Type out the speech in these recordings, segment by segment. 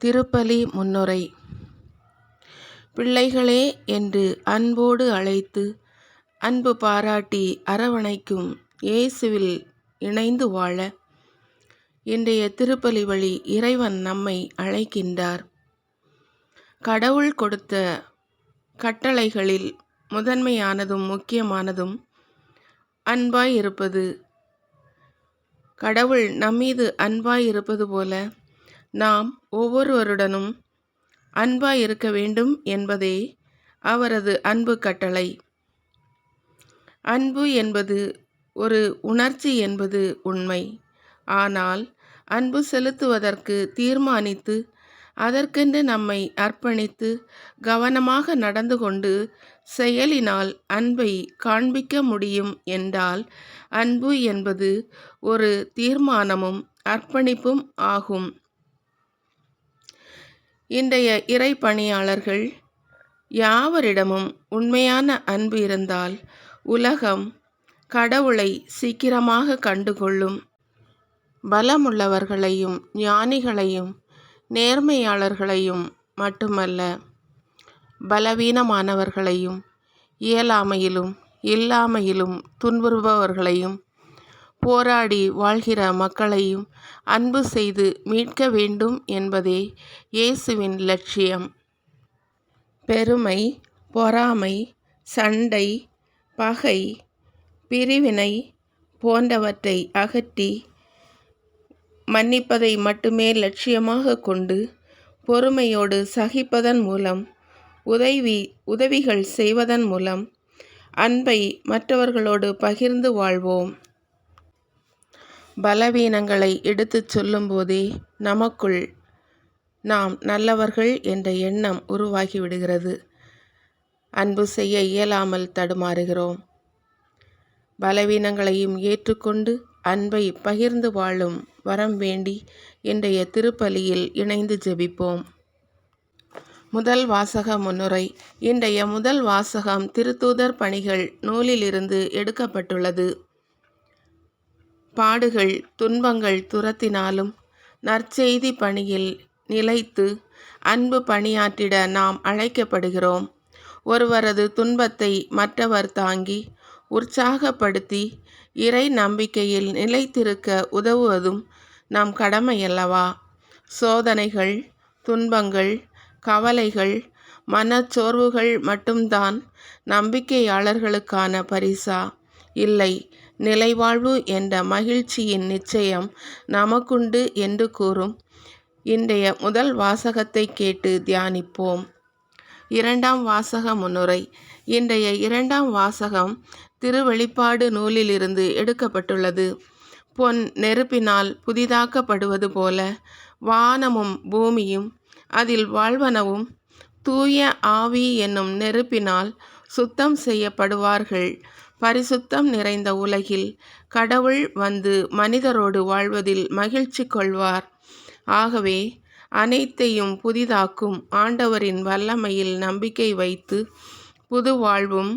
திருப்பலி முன்னுரை. பிள்ளைகளே என்று அன்போடு அழைத்து அன்பு பாராட்டி அரவணைக்கும் இயேசுவில் இணைந்து வாழ இன்றைய திருப்பலி வழி இறைவன் நம்மை அழைக்கின்றார். கடவுள் கொடுத்த கட்டளைகளில் முதன்மையானதும் முக்கியமானதும் அன்பாய் இருப்பது. கடவுள் நம்மீது அன்பாய் இருப்பது போல நாம் ஒவ்வொருவருடனும் அன்பாய் இருக்க வேண்டும் என்பதே அவரது அன்பு கட்டளை. அன்பு என்பது ஒரு உணர்ச்சி என்பது உண்மை. ஆனால் அன்பு செலுத்துவதற்கு தீர்மானித்து அதற்கென்று நம்மை அர்ப்பணித்து கவனமாக நடந்து கொண்டு செயலினால் அன்பை காண்பிக்க முடியும் என்றால் அன்பு என்பது ஒரு தீர்மானமும் அர்ப்பணிப்பும் ஆகும். இன்றைய இறை பணியாளர்கள் யாவரிடமும் உண்மையான அன்பு இருந்தால் உலகம் கடவுளை சீக்கிரமாக கண்டுகொள்ளும். பலமுள்ளவர்களையும் ஞானிகளையும் நேர்மையாளர்களையும் மட்டுமல்ல பலவீனமானவர்களையும் இயலாமையிலும் இல்லாமையிலும் துன்புறுபவர்களையும் போராடி வாழ்கிற மக்களையும் அன்பு செய்து மீட்க வேண்டும் என்பதே இயேசுவின் லட்சியம். பெருமை பொறாமை சண்டை பகை பிரிவினை போன்றவற்றை அகற்றி மன்னிப்பதை மட்டுமே லட்சியமாக கொண்டு பொறுமையோடு சகிப்பதன் மூலம் உதவி உதவிகள் செய்வதன் மூலம் அன்பை மற்றவர்களோடு பகிர்ந்து வாழ்வோம். பலவீனங்களை எடுத்துச் சொல்லும்போதே நமக்குள் நாம் நல்லவர்கள் என்ற எண்ணம் உருவாகிவிடுகிறது. அன்பு செய்ய இயலாமல் தடுமாறுகிறோம். பலவீனங்களையும் ஏற்றுக்கொண்டு அன்பை பகிர்ந்து வாழும் வரம் வேண்டி இன்றைய திருப்பலியில் இணைந்து ஜெபிப்போம். முதல் வாசக முன்னுரை. இன்றைய முதல் வாசகம் திருத்தூதர் பணிகள் நூலிலிருந்து எடுக்கப்பட்டுள்ளது. பாடுகள் துன்பங்கள் துரத்தினாலும் நற்செய்தி பணியில் நிலைத்து அன்பு பணியாற்றிட நாம் அழைக்கப்படுகிறோம். ஒருவரது துன்பத்தை மற்றவர் தாங்கி உற்சாகப்படுத்தி இறை நம்பிக்கையில் நிலைத்திருக்க உதவுவதும் நம் கடமையல்லவா? சோதனைகள் துன்பங்கள் கவலைகள் மனச்சோர்வுகள் மட்டும்தான் நம்பிக்கையாளர்களுக்கான பரிசா? இல்லை நிலைவாழ்வு என்ற மகிழ்ச்சியின் நிச்சயம் நமக்குண்டு என்று கூறும். இன்றைய முதல் வாசகத்தை கேட்டு தியானிப்போம். இரண்டாம் வாசக முன்னுரை. இன்றைய இரண்டாம் வாசகம் திருவெளிப்பாடு நூலிலிருந்து எடுக்கப்பட்டுள்ளது. பொன் நெருப்பினால் புதிதாக்கப்படுவது போல வானமும் பூமியும் அதில் வாழ்வனவும் தூய ஆவி என்னும் நெருப்பினால் சுத்தம் செய்யப்படுவார்கள். பரிசுத்தம் நிறைந்த உலகில் கடவுள் வந்து மனிதரோடு வாழ்வதில் மகிழ்ச்சி கொள்வார். ஆகவே அனைத்தையும் புதிதாக்கும் ஆண்டவரின் வல்லமையில் நம்பிக்கை வைத்து புது வாழ்வும்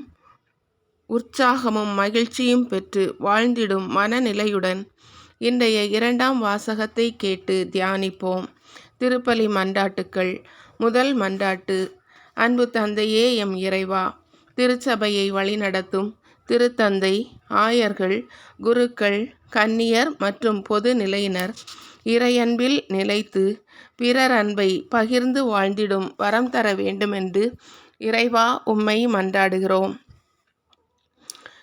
உற்சாகமும் மகிழ்ச்சியும் பெற்று வாழ்ந்திடும் மனநிலையுடன் இன்றைய இரண்டாம் வாசகத்தை கேட்டு தியானிப்போம். திருப்பலி மண்டாட்டுக்கள் முதல் மண்டாட்டு அன்பு தந்தையே எம் இறைவா திருச்சபையை வழிநடத்தும் திருத்தந்தை ஆயர்கள் குருக்கள் கன்னியர் மற்றும் பொது நிலையினர். இறையன்பில் நிலைத்து பிறர் அன்பை பகிர்ந்து வாழ்ந்திடும் வரம் தர வேண்டுமென்று இறைவா உம்மை மன்றாடுகிறோம்.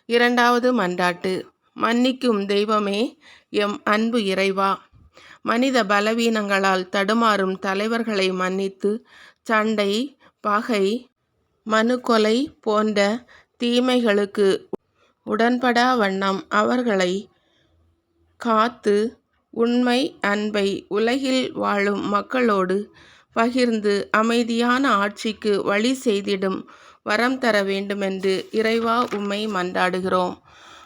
இரண்டாவது மன்றாட்டு. மன்னிக்கும் தெய்வமே எம் அன்பு இறைவா. மனித பலவீனங்களால் தடுமாறும் தலைவர்களை மன்னித்து சண்டை பகை மனுக்கொலை போன்ற தீமைகளுக்கு உடன்படா வண்ணம் அவர்களை காத்து உண்மை அன்பை உலகில் வாழும் மக்களோடு பகிர்ந்து அமைதியான ஆட்சிக்கு வழி செய்திடும் வரம் தர வேண்டுமென்று இறைவா உம்மை மன்றாடுகிறோம்.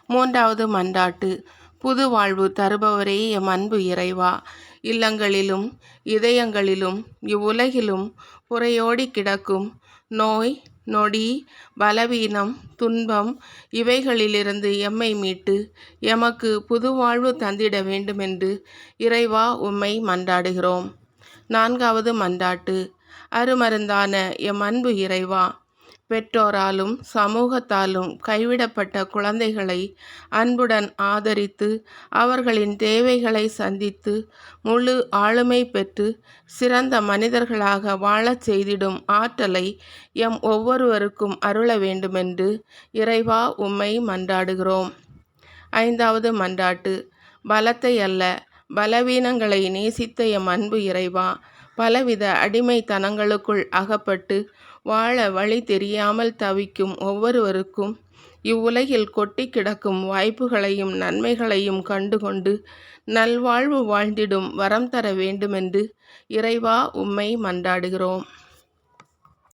மூன்றாவது மன்றாட்டு புது வாழ்வு தருபவரே எம் அன்பு இறைவா. இல்லங்களிலும் இதயங்களிலும் இவ்வுலகிலும் புறையோடி கிடக்கும் நோய் நொடி பலவீனம் துன்பம் இவைகளிலிருந்து எம்மை மீட்டு எமக்கு புது வாழ்வு தந்திட வேண்டுமென்று இறைவா உம்மை மன்றாடுகிறோம். நான்காவது மன்றாட்டு அருமருந்தான எம் அன்பு இறைவா பெற்றோராலும் சமூகத்தாலும் கைவிடப்பட்ட குழந்தைகளை அன்புடன் ஆதரித்து அவர்களின் தேவைகளை சந்தித்து முழு ஆளுமை பெற்று சிறந்த மனிதர்களாக வாழச் செய்திடும் ஆற்றலை எம் ஒவ்வொருவருக்கும் அருள வேண்டுமென்று இறைவா உம்மை மன்றாடுகிறோம். ஐந்தாவது மன்றாட்டு பலத்தை அல்ல பலவீனங்களை நேசித்த எம் அன்பு இறைவா பலவித அடிமைத்தனங்களுக்குள் அகப்பட்டு வாழ வழி தெரியாமல் தவிக்கும் ஒவ்வொருவருக்கும் இவ்வுலகில் கொட்டி கிடக்கும் வாய்ப்புகளையும் நன்மைகளையும் கண்டுகொண்டு நல்வாழ்வு வாழ்ந்திடும் வரம் தர வேண்டுமென்று இறைவா உம்மை மன்றாடுகிறோம்.